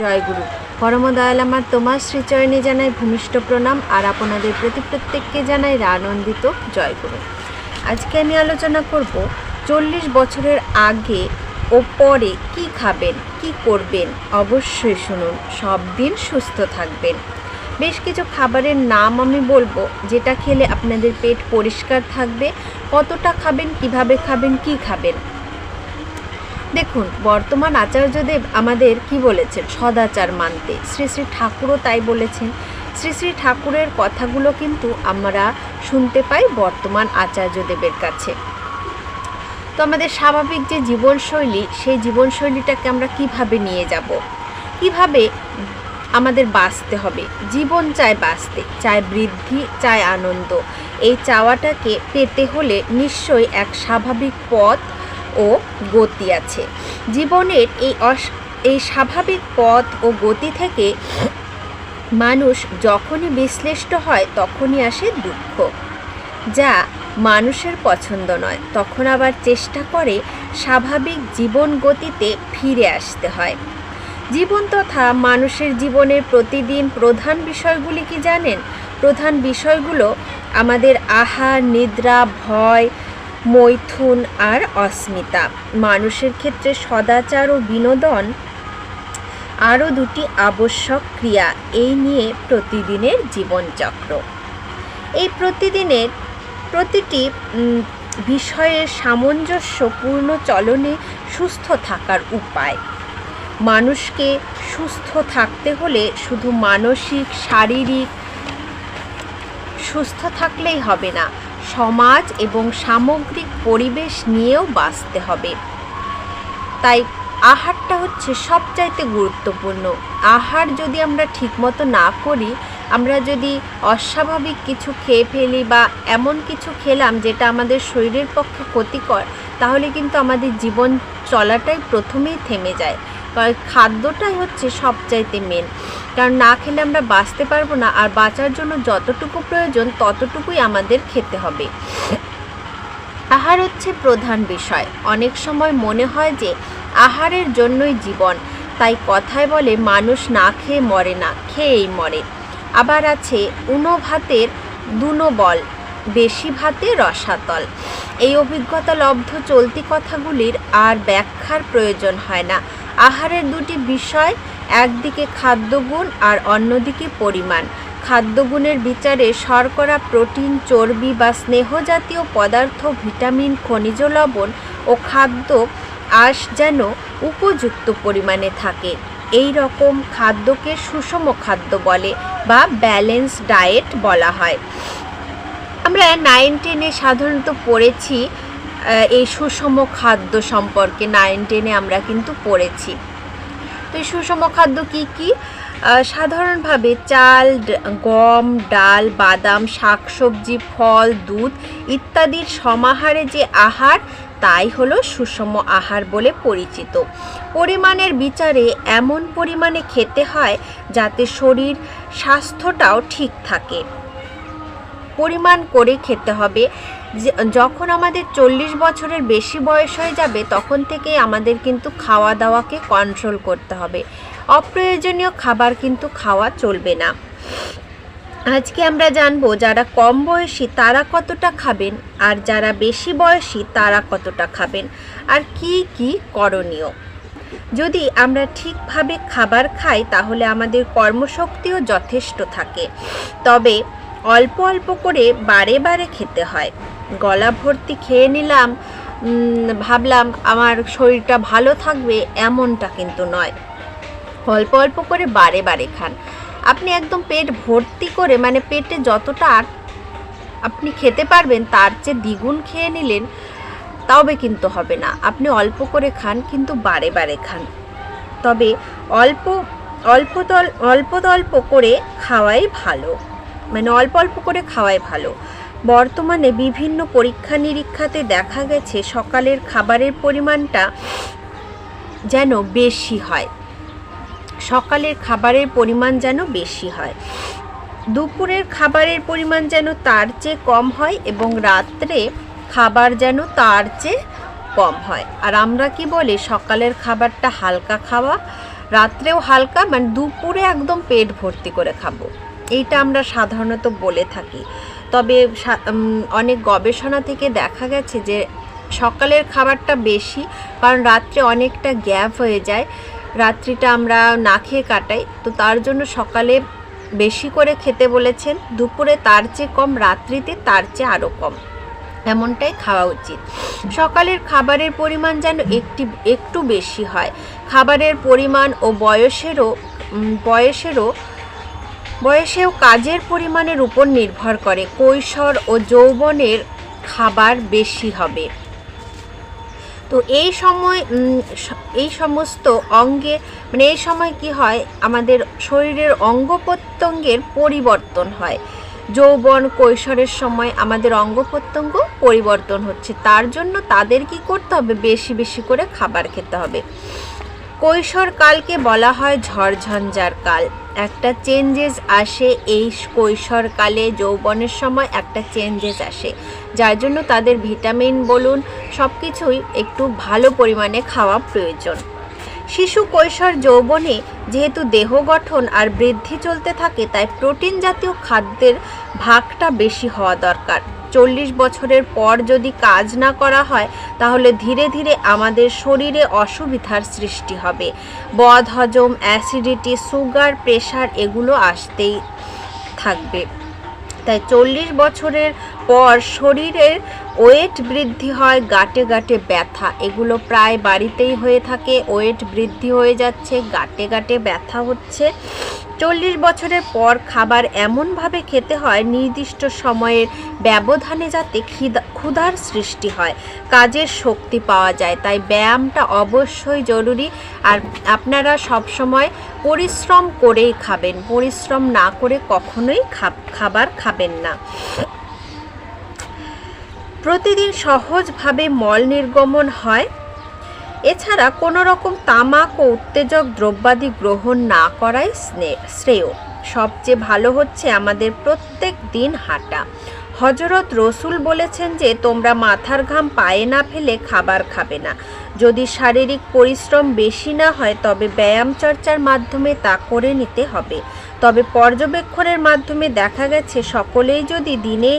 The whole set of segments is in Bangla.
জয়গুরু। পরম দয়াল আমার তোমার শ্রীচরণে জানাই ভূমিষ্ঠ প্রণাম, আর আপনাদের প্রতি প্রত্যেককে জানাই আনন্দিত জয়গুরু। আজকে আমি আলোচনা করব চল্লিশ বছরের আগে ও পরে কি খাবেন, কি করবেন, অবশ্যই শুনুন, সব দিন সুস্থ থাকবেন। বেশ কিছু খাবারের নাম আমি বলব, যেটা খেলে আপনাদের পেট পরিষ্কার থাকবে, কতটা খাবেন, কীভাবে খাবেন, কি খাবেন। দেখুন, বর্তমান আচার্যদেব আমাদের কি বলেছেন? সদাচার মানতে। শ্রী শ্রী ঠাকুরও তাই বলেছেন। শ্রী শ্রী ঠাকুরের কথাগুলো কিন্তু আমরা শুনতে পাই বর্তমান আচার্যদেবের কাছে। তো আমাদের স্বাভাবিক যে জীবনশৈলী, সেই জীবনশৈলীটাকে আমরা কীভাবে নিয়ে যাব? কীভাবে আমাদের বাঁচতে হবে? জীবন চায় বাঁচতে, চায় বৃদ্ধি, চায় আনন্দ। এই চাওয়াটাকে পেতে হলে নিশ্চয়ই এক স্বাভাবিক পথ ও গতি আছে। জীবনের এই অস, এই স্বাভাবিক পথ ও গতি থেকে মানুষ যখনই বিশ্লিষ্ট হয়, তখনই আসে দুঃখ। যা মানুষের পছন্দ নয়, তখন আবার চেষ্টা করে স্বাভাবিক জীবন গতিতে ফিরে আসতে হয়। জীবন তথা মানুষের জীবনের প্রতিদিন প্রধান বিষয়গুলি কি জানেন? প্রধান বিষয়গুলো আমাদের আহার, নিদ্রা, ভয় মৈথুন আর অস্মিতা। মানুষের ক্ষেত্রে সদাচার ও বিনোদন আরও দুটি আবশ্যক ক্রিয়া। এই নিয়ে প্রতিদিনের জীবনচক্র। এই প্রতিদিনের প্রতিটি বিষয়ের সামঞ্জস্যপূর্ণ চলনে সুস্থ থাকার উপায়। মানুষকে সুস্থ থাকতে হলে শুধু মানসিক, শারীরিক সুস্থ থাকলেই হবে না। সমাজ এবং সামগ্রিক পরিবেশ নিয়েও বাঁচতে হবে। তাই আহারটা হচ্ছে সবচাইতে গুরুত্বপূর্ণ। আহার যদি আমরা ঠিকমতো না করি, আমরা যদি অস্বাভাবিক কিছু খেয়ে ফেলি বা এমন কিছু খেলাম যেটা আমাদের শরীরের পক্ষে ক্ষতিকর, তাহলে কিন্তু আমাদের জীবন চলাটাই প্রথমেই থেমে যায়। খাদ্যটাই হচ্ছে সবচাইতে মেন কারণ না খেলে আমরা বাঁচতে পারব না, আর বাঁচার জন্য যতটুকু প্রয়োজন ততটুকুই আমাদের খেতে হবে। আহার হচ্ছে প্রধান বিষয়। অনেক সময় মনে হয় যে আহারের জন্যই জীবন, তাই কথায় বলে মানুষ না খেয়ে মরে না, খেয়েই মরে। আবার আছে উনো ভাতের দুনো বল, বেশি ভাতে রসাতল। এই অভিজ্ঞতা লব্ধ চলতি কথাগুলির আর ব্যাখ্যার প্রয়োজন হয় না। আহারের দুটি বিষয়, একদিকে খাদ্যগুণ আর অন্যদিকে পরিমাণ। খাদ্যগুণের বিচারে শর্করা, প্রোটিন, চর্বি বা স্নেহজাতীয় পদার্থ, ভিটামিন, খনিজ লবণ ও খাদ্য আঁশ যেন উপযুক্ত পরিমাণে থাকে। এই রকম খাদ্যকে সুষম খাদ্য বলে বা ব্যালেন্স ডায়েট বলা হয়। আমরা নাইন টেনে সাধারণত পড়েছি এই সুষম খাদ্য সম্পর্কে নাইন টেনে আমরা কিন্তু পড়েছি। তো এই সুষম খাদ্য কী কী? সাধারণভাবে চাল গম, ডাল, বাদাম, শাকসবজি, ফল, দুধ ইত্যাদির সমাহারে যে আহার, তাই হলো সুষম আহার বলে পরিচিত। পরিমাণের বিচারে এমন পরিমাণে খেতে হয় যাতে শরীর স্বাস্থ্যটাও ঠিক থাকে। পরিমাণ করে খেতে হবে। যখন আমাদের চল্লিশ বছরের বেশি বয়স হয়ে যাবে, তখন থেকে আমাদের কিন্তু খাওয়া দাওয়াকে কন্ট্রোল করতে হবে। অপ্রয়োজনীয় খাবার কিন্তু খাওয়া চলবে না। আজকে আমরা জানব যারা কম বয়সী তারা কতটা খাবেন, আর যারা বেশি বয়সী তারা কতটা খাবেন, আর কি কি করণীয়। যদি আমরা ঠিকভাবে খাবার খাই, তাহলে আমাদের কর্মশক্তিও যথেষ্ট থাকে। তবে অল্প অল্প করে বারে বারে খেতে হয়। গলা ভর্তি খেয়ে নিলাম ভাবলাম আমার শরীরটা ভালো থাকবে এমনটা কিন্তু নয়। অল্প অল্প করে বারে বারে খান। আপনি একদম পেট ভর্তি করে মানে পেটে যতটা আপনি খেতে পারবেন, তার চেয়ে দ্বিগুণ খেয়ে নিলেন, তবে কিন্তু হবে না। আপনি অল্প করে খান, কিন্তু বারে বারে খান। তবে অল্প অল্প অল্প অল্প করে খাওয়াই ভালো। মানে অল্প অল্প করে খাওয়াই ভালো। বর্তমানে বিভিন্ন পরীক্ষা নিরীক্ষাতে দেখা গেছে সকালের খাবারের পরিমাণটা যেন বেশি হয়। সকালের খাবারের পরিমাণ যেন বেশি হয়। দুপুরের খাবারের পরিমাণ যেন তার চেয়ে কম হয় এবং রাত্রে খাবার যেন তার চেয়ে কম হয়। আর আমরা কি বলি, সকালের খাবারটা হালকা খাওয়া, রাত্রেও হালকা মানে দুপুরে একদম পেট ভর্তি করে খাব। এইটা আমরা সাধারণত বলে থাকি। তবে অনেক গবেষণা থেকে দেখা গেছে যে সকালের খাবারটা বেশি, কারণ রাত্রে অনেকটা গ্যাপ হয়ে যায়। রাত্রিটা আমরা না খেয়ে কাটাই। তো তার জন্য সকালে বেশি করে খেতে বলেছেন। দুপুরে তার চেয়ে কম, রাত্রিতে তার চেয়ে আরও কম। এমনটাই খাওয়া উচিত। সকালের খাবারের পরিমাণ যেন একটি, একটু বেশি হয়। খাবারের পরিমাণ ও বয়সেরও বয়সেরও বয়সেও কাজের পরিমাণের উপর নির্ভর করে, কৈশোর ও যৌবনের খাবার বেশি হবে। তো এই সময় এই সমস্ত অঙ্গে মানে এই সময় কি হয়, আমাদের শরীরের অঙ্গ প্রত্যঙ্গের পরিবর্তন হয়। যৌবন, কৈশোরের সময় আমাদের অঙ্গ প্রত্যঙ্গ পরিবর্তন হচ্ছে। তার জন্য তাদের কি করতে হবে? বেশি বেশি করে খাবার খেতে হবে। কৈশোর কালকে বলা হয় ঝড়ঝঞ্ঝার কাল। একটা চেঞ্জেস আসে এই কৈশোরকালে যৌবনের সময় একটা চেঞ্জেস আসে। যার জন্য তাদের ভিটামিন বলুন সব কিছুই একটু ভালো পরিমাণে খাওয়া প্রয়োজন। শিশু কৈশোর যৌবনে যেহেতু দেহ গঠন আর বৃদ্ধি চলতে থাকে, তাই প্রোটিন জাতীয় খাদ্যের ভাগটা বেশি হওয়া দরকার। চল্লিশ বছরের পর যদি কাজ না করা হয়, তাহলে ধীরে ধীরে আমাদের শরীরে অসুবিধার সৃষ্টি হবে। বদ, হজম, অ্যাসিডিটি, সুগার, প্রেশার এগুলো আসতেই থাকবে। তাই চল্লিশ বছরের পর শরীরের ওয়েট বৃদ্ধি হয়, গাটে গাটে ব্যথা। এগুলো প্রায় বাড়িতেই হয়ে থাকে, ওয়েট বৃদ্ধি হয়ে যাচ্ছে, গাটে গাটে ব্যথা হচ্ছে। চল্লিশ বছরের পর খাবার এমনভাবে খেতে হয়, নির্দিষ্ট সময়ের ব্যবধানে যাতে খিদা, ক্ষুধার সৃষ্টি হয়, কাজের শক্তি পাওয়া যায়। তাই ব্যায়ামটা অবশ্যই জরুরি। আর আপনারা সব সময় পরিশ্রম করেই খাবেন, পরিশ্রম না করে কখনোই খাবার খাবেন না। প্রতিদিন সহজভাবে মল নির্গমন হয়। এছাড়া কোনো রকম তামাক ও উত্তেজক দ্রব্যাদি গ্রহণ না করাই শ্রেয়। সবচেয়ে ভালো হচ্ছে আমাদের প্রত্যেক দিন হাঁটা। হজরত রসুল বলেছেন যে, তোমরা মাথার ঘাম পায়ে না ফেলে খাবার খাবে না। যদি শারীরিক পরিশ্রম বেশি না হয়, তবে ব্যায়াম চর্চার মাধ্যমে তা করে নিতে হবে। তবে পর্যবেক্ষণের মাধ্যমে দেখা গেছে, সকলেই যদি দিনে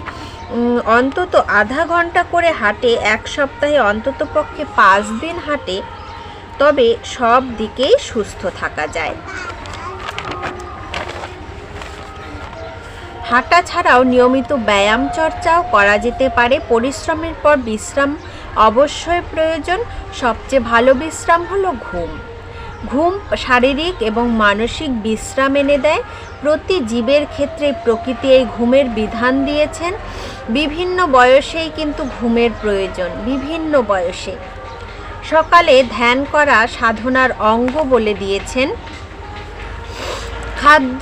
অন্তত আধা ঘণ্টা করে হাঁটে, এক সপ্তাহে অন্তত পক্ষে পাঁচ দিন হাঁটে, তবে সব দিকেই সুস্থ থাকা যায়। হাঁটা ছাড়াও নিয়মিত ব্যায়াম চর্চাও করা যেতে পারে। পরিশ্রমের পর বিশ্রাম অবশ্যই প্রয়োজন। সবচেয়ে ভালো বিশ্রাম হলো ঘুম। ঘুম, শারীরিক এবং মানসিক বিশ্রাম এনে দেয়। প্রতি জীবের ক্ষেত্রে প্রকৃতি এই ঘুমের বিধান দিয়েছেন। বিভিন্ন বয়সেই কিন্তু ঘুমের প্রয়োজন, বিভিন্ন বয়সে। সকালে ধ্যান করা সাধনার অঙ্গ বলে দিয়েছেন। খাদ্য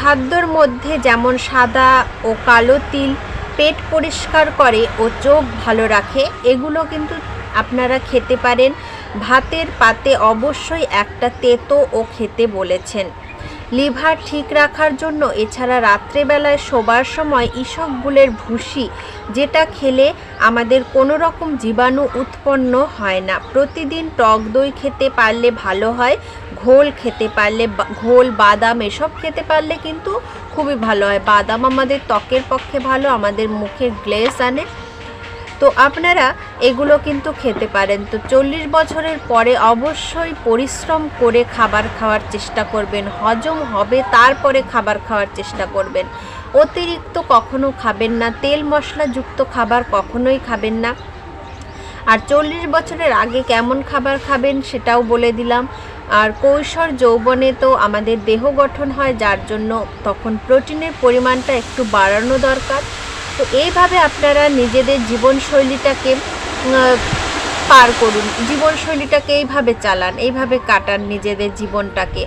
খাদ্যর মধ্যে যেমন সাদা ও কালো তিল পেট পরিষ্কার করে ও চোখ ভালো রাখে, এগুলো কিন্তু আপনারা খেতে পারেন। ভাতের পাতে অবশ্যই একটা তেতো ও খেতে বলেছেন। লিভার ঠিক রাখার জন্য এছাড়া রাত্রেবেলায় শোবার সময় ইসবগুলের ভুসি, যেটা খেলে আমাদের কোনো রকম জীবাণু উৎপন্ন হয় না। প্রতিদিন টক দই খেতে পারলে ভালো হয়, ঘোল খেতে পারলে ঘোল, বাদাম এসব খেতে পারলে কিন্তু খুবই ভালো হয়। বাদাম আমাদের ত্বকের পক্ষে ভালো, আমাদের মুখে গ্লেস আনে। তো আপনারা এগুলো কিন্তু খেতে পারেন। তো চল্লিশ বছরের পরে অবশ্যই পরিশ্রম করে খাবার খাওয়ার চেষ্টা করবেন, হজম হবে তারপরে খাবার খাওয়ার চেষ্টা করবেন। অতিরিক্ত কখনো খাবেন না, তেল মশলাযুক্ত খাবার কখনোই খাবেন না। আর চল্লিশ বছরের আগে কেমন খাবার খাবেন সেটাও বলে দিলাম। আর কৈশোর যৌবনে তো আমাদের দেহ গঠন হয়, যার জন্য তখন প্রোটিনের পরিমাণটা একটু বাড়ানো দরকার। তো এইভাবে আপনারা নিজেদের জীবনশৈলীটাকে পার করুন। জীবনশৈলীটাকে এইভাবে চালান, এইভাবে কাটান নিজেদের জীবনটাকে।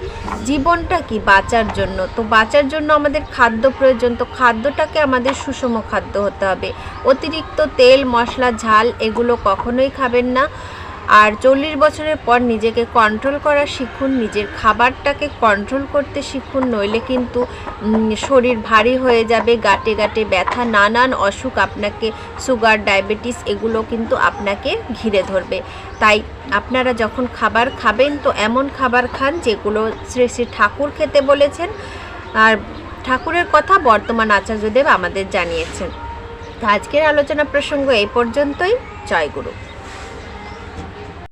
জীবনটা কি? বাঁচার জন্য। তো বাঁচার জন্য আমাদের খাদ্য প্রয়োজন। তো খাদ্যটাকে আমাদের সুষম খাদ্য হতে হবে। অতিরিক্ত তেল, মশলা, ঝাল এগুলো কখনোই খাবেন না। আর চল্লিশ বছরের পর নিজেকে কন্ট্রোল করা শিখুন, নিজের খাবারটাকে কন্ট্রোল করতে শিখুন, নইলে কিন্তু শরীর ভারী হয়ে যাবে, গাটে গাটে ব্যথা, নানান অসুখ আপনাকে সুগার ডায়াবেটিস এগুলো কিন্তু আপনাকে ঘিরে ধরবে। তাই আপনারা যখন খাবার খাবেন, তো এমন খাবার খান যেগুলো শ্রী শ্রী ঠাকুর খেতে বলেছেন। আর ঠাকুরের কথা বর্তমান আচার্যদেব আমাদের জানিয়েছেন। আজকের আলোচনা প্রসঙ্গ এই পর্যন্তই। জয় গুরু।